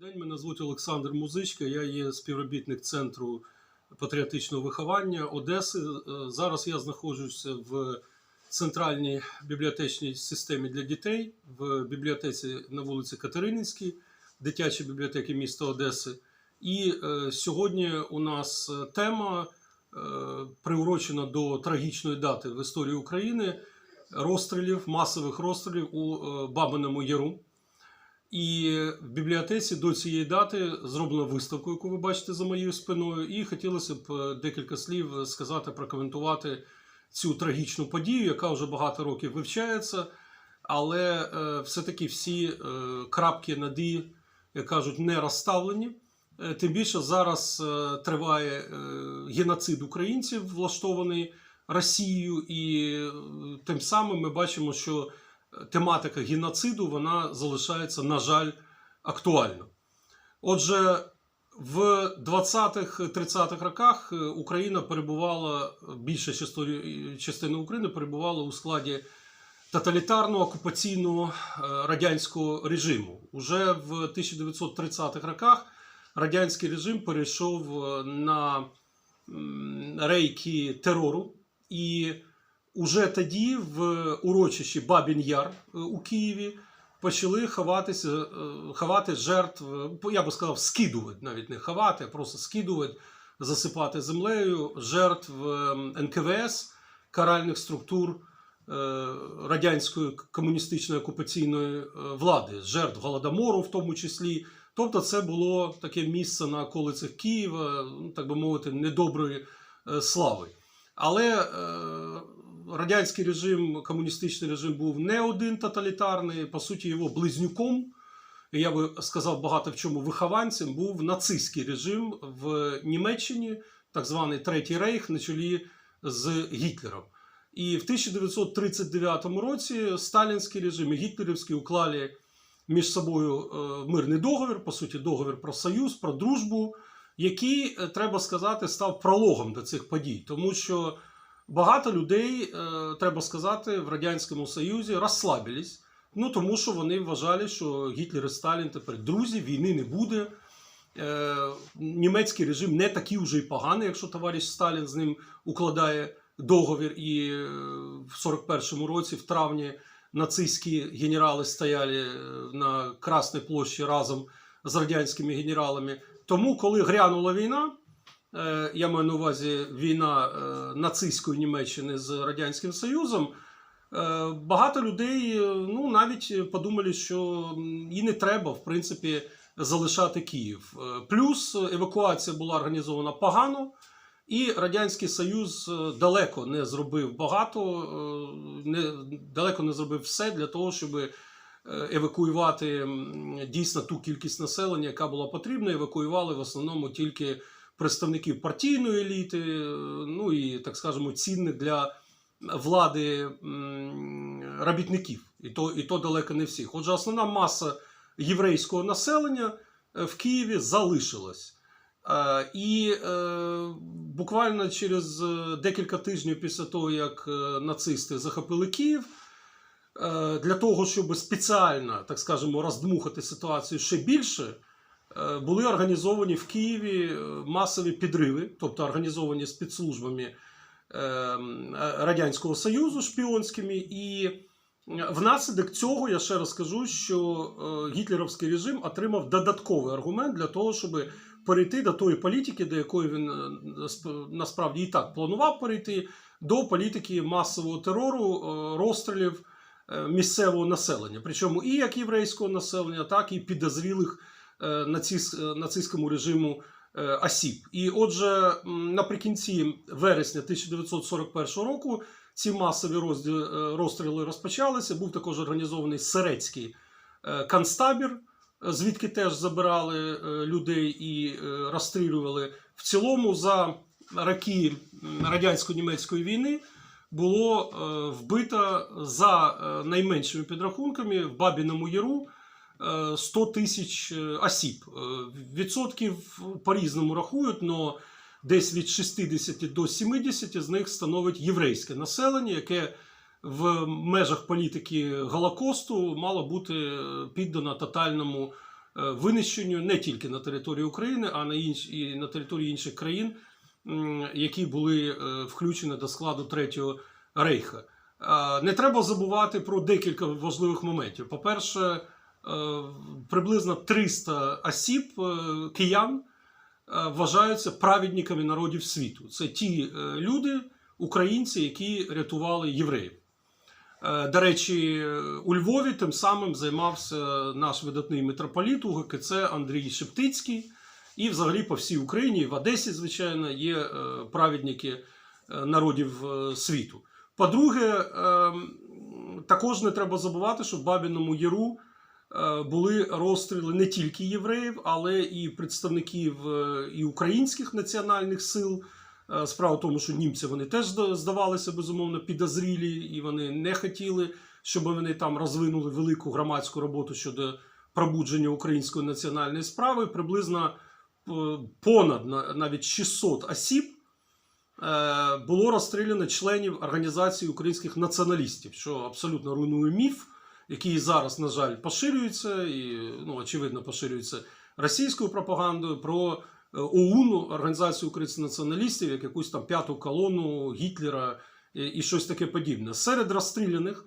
день. Мене звуть Олександр Музичка. Я є співробітник центру патріотичного виховання Одеси. Е, Зараз я знаходжуся в центральній бібліотечній системі для дітей в бібліотеці на вулиці Катерининській, дитячій бібліотеки міста Одеси. І е, сьогодні у нас е, тема е, приурочена до трагічної дати в історії України розстрілів, масових розстрілів у е, Бабиному Яру. І в бібліотеці до цієї дати зроблена виставка, яку ви бачите за моєю спиною. І хотілося б е, декілька слів сказати, прокоментувати цю трагічну подію, яка вже багато років вивчається. Але е, все-таки всі е, крапки над «і», як кажуть, не розставлені. Тим більше зараз триває геноцид українців, влаштований Росією, і тим самим ми бачимо, що тематика геноциду вона залишається, на жаль, актуальна. Отже, в 20-30-х роках е, Україна перебувала, більша часто- частина України перебувала у складі тоталітарного окупаційного е, радянського режиму. Уже в 1930-х роках радянський режим перейшов е, на рейки терору і Уже тоді в урочищі Бабін Яр е, у Києві почали ховатися, е, ховати жертв, е, я би сказав, скидувати, навіть не ховати, а просто скидувати, засипати землею жертв е, НКВС, каральних структур е, радянської комуністичної окупаційної е, влади, жертв Голодомору в тому числі. Тобто це було таке місце на околицях Києва, ну, так би мовити, недоброї е, слави. Але е, радянський режим, комуністичний режим був не один тоталітарний, по суті, його близнюком, я би сказав багато в чому вихованцем, був нацистський режим в Німеччині, так званий Третій Рейх на чолі з Гітлером. І в 1939 році сталінський режим і гітлерівський уклали між собою е, мирний договір, по суті, договір про союз, про дружбу, який, е, треба сказати, став прологом до цих подій, тому що багато людей, е, треба сказати, в Радянському Союзі розслабились. Ну тому що вони вважали, що Гітлер і Сталін тепер друзі, війни не буде. Е, німецький режим не такий вже й поганий, якщо товариш Сталін з ним укладає договір. І е, в 41-му році, в травні, нацистські генерали стояли на Красній площі разом з радянськими генералами. Тому, коли грянула війна, я маю на увазі війна е, нацистської Німеччини з Радянським Союзом. Е, Багато людей е, ну, навіть подумали, що і не треба, в принципі, залишати Київ. Е, Плюс евакуація була організована погано, і Радянський Союз е, далеко не зробив багато, е, не, далеко не зробив все для того, щоб е, евакуювати дійсно ту кількість населення, яка була потрібна. Евакуювали в основному тільки представників партійної еліти, е, ну і так скажемо, цінних для влади робітників, і то, і то далеко не всіх. Отже, основна маса єврейського населення е, в Києві залишилась. Е, І буквально через декілька тижнів після того, як нацисти захопили Київ, для того, щоб спеціально, так скажемо, роздмухати ситуацію ще більше, були організовані в Києві е, масові підриви, тобто організовані спецслужбами е, Радянського Союзу шпіонськими. І внаслідок цього я ще раз скажу, що е, гітлерівський режим отримав додатковий аргумент для того, щоб перейти до тої політики, до якої він е, насправді і так планував перейти, до політики масового терору, е, розстрілів е, місцевого населення. Причому і як єврейського населення, так і підозрілих е, е, нацистському режиму е, осіб. І отже, наприкінці вересня 1941 року ці масові е, розстріли розпочалися. Був також організований Серецький е, концтабір, е, звідки теж забирали е, людей і е, розстрілювали. В цілому за роки радянсько-німецької війни було е, вбито за е, найменшими підрахунками в Бабіному Яру е, 100 тисяч е, осіб. Е, Відсотків по-різному рахують, але десь від 60 до 70 з них становить єврейське населення, яке в межах політики Голокосту мало бути е, піддано тотальному е, винищенню не тільки на території України, а на інш... і на території інших країн, які були е, включені до складу Третього рейха. Е, Не треба забувати про декілька важливих моментів. По-перше, е, приблизно 300 осіб е, киян е, вважаються праведниками народів світу. Це ті е, люди, українці, які рятували євреїв. Е, До речі, е, у Львові тим самим займався наш видатний митрополіт УГКЦ Андрій Шептицький. І взагалі по всій Україні, в Одесі, звичайно, є е, праведники е, народів е, світу. По-друге, е, також не треба забувати, що в Бабіному Яру е, були розстріли не тільки євреїв, але і представників е, і українських національних сил. Е, Справа в тому, що німці вони теж здавалися безумовно підозрілі, і вони не хотіли, щоб вони там розвинули велику громадську роботу щодо пробудження української національної справи. Приблизно е, понад навіть 600 осіб е, було розстріляно членів організації українських націоналістів, що абсолютно руйнує міф, який зараз, на жаль, поширюється і ну, очевидно поширюється російською пропагандою про е, ОУН, Організацію українських націоналістів, як якусь там п'яту колону Гітлера і, щось таке подібне. Серед розстріляних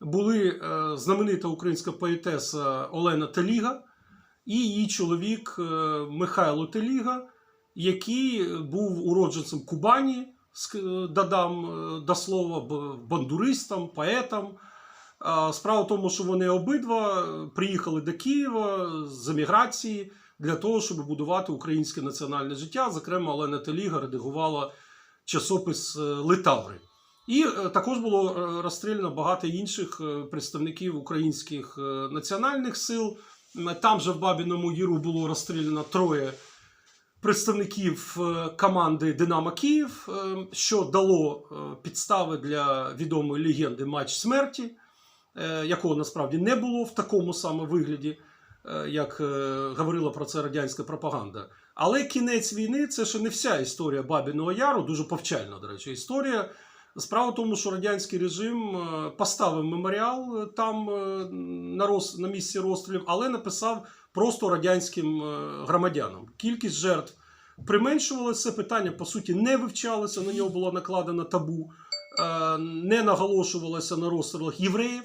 були е, знаменита українська поетеса Олена Теліга і її чоловік е, Михайло Теліга, який був уродженцем Кубані, додам до слова, бандуристом, поетом. Справа в тому, що вони обидва е, приїхали до Києва з еміграції для того, щоб будувати українське національне життя. Зокрема, Олена Теліга редагувала часопис е, Литаври. І е, також було розстріляно багато інших представників українських національних сил. Там же в Бабіному Яру було розстріляно троє представників команди Динамо Київ, що дало підстави для відомої легенди матч смерті, якого насправді не було в такому саме вигляді, е, як е, говорила про це радянська пропаганда. Але кінець війни це ще не вся історія Бабіного Яру, дуже повчальна, до речі, історія. Справа в тому, що радянський режим е, поставив меморіал е, там е, на, роз, на місці розстрілів, але написав просто радянським е, громадянам. Кількість жертв применшувалася, питання по суті не вивчалося, на нього було накладено табу, е, не наголошувалося на розстрілах євреїв.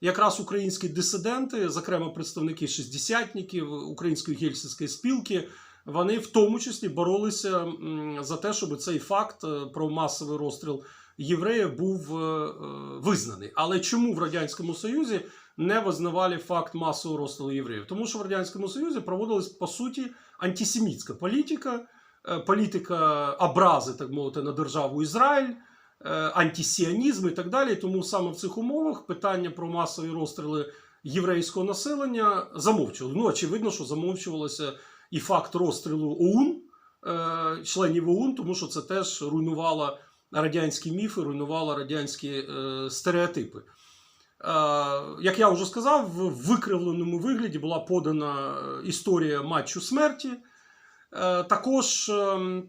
Якраз українські дисиденти, зокрема представники шістдесятників, української гельсінської спілки, вони в тому числі боролися за те, щоб цей факт е, про масовий розстріл євреїв був е, е, визнаний. Але чому в Радянському Союзі не визнавали факт масового розстрілу євреїв? Тому що в Радянському Союзі проводилась по суті антисемітська політика, політика образи, так мовити, на державу Ізраїль. Е, Антисіонізм і так далі. Тому саме в цих умовах питання про масові розстріли єврейського населення замовчували. Ну, очевидно, що замовчувалося і факт розстрілу ОУН, е, членів ОУН, тому що це теж руйнувало радянські міфи, руйнувало радянські е, стереотипи. Як я вже сказав, в викривленому вигляді була подана історія матчу смерті. Також ем,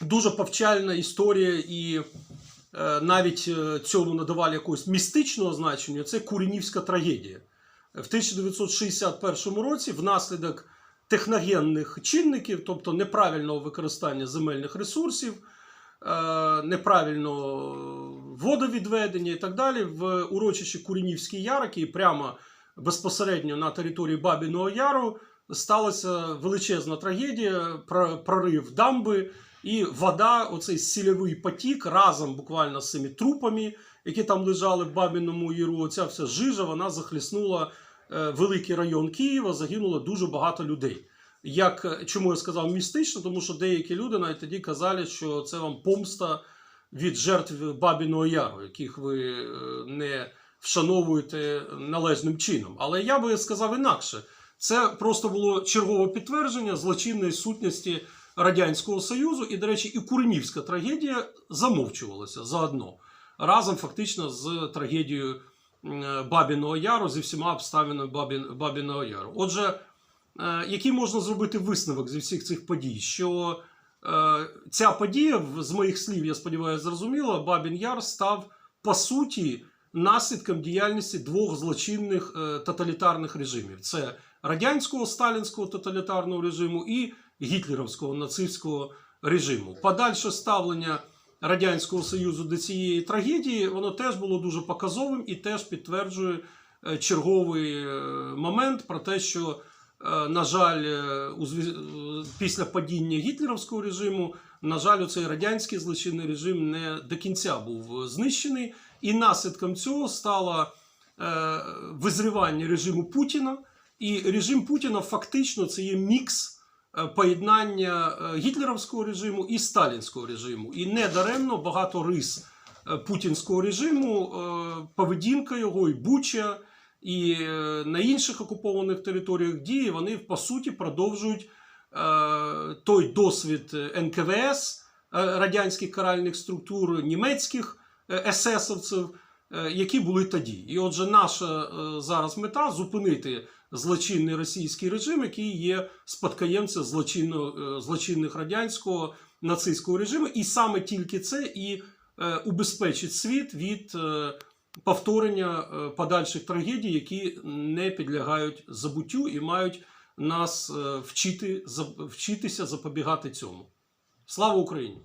дуже повчальна історія, і навіть е, цьому надавали якогось містичного значення. Це Куренівська трагедія. В 1961 році, внаслідок техногенних чинників, тобто неправильного використання земельних ресурсів, е, неправильного водовідведення і так далі, в урочищі Куренівський Яр, який прямо безпосередньо на території Бабіного Яру сталася величезна трагедія, про- прорив дамби, і вода, оцей сільовий потік, разом буквально з цими трупами, які там лежали в Бабіному Яру, оця вся жижа, вона захліснула е, великий район Києва, загинуло дуже багато людей. Як е, чому я сказав містично, тому що деякі люди навіть тоді казали, що це вам помста від жертв Бабіного Яру, яких ви е, не вшановуєте належним чином. Але я би сказав інакше. Це просто було чергове підтвердження злочинної сутності Радянського Союзу, і, до речі, і Куренівська трагедія замовчувалася заодно разом фактично з трагедією Бабіного Яру, зі всіма обставинами Бабін, Бабіного Яру. Отже, е, який можна зробити висновок зі всіх цих подій? Що е, ця подія, з моїх слів, я сподіваюся, зрозуміло, Бабін Яр став по суті наслідком діяльності двох злочинних е, тоталітарних режимів: це радянського сталінського тоталітарного режиму і гітлерівського нацистського режиму. Подальше ставлення Радянського Союзу до цієї трагедії, воно теж було дуже показовим і теж підтверджує е, черговий е, момент про те, що, е, на жаль, після падіння гітлерівського режиму, на жаль, цей радянський злочинний режим не до кінця був знищений, і наслідком цього стало визрівання режиму Путіна. І режим Путіна фактично це є мікс поєднання е, гітлерівського режиму і сталінського режиму. І недаремно багато рис е, путінського режиму, е, поведінка його і Буча, і е, на інших окупованих територіях дії вони по суті продовжують е, той досвід НКВС, е, радянських каральних структур, німецьких е, есесовців, е, які були тоді. І отже, наша е, зараз мета зупинити злочинний російський режим, який є спадкоємцем злочинно, е, злочинних радянського нацистського режиму, і саме тільки це і е, убезпечить світ від е, повторення е, подальших трагедій, які не підлягають забуттю і мають нас е, вчити, за- вчитися запобігати цьому. Слава Україні!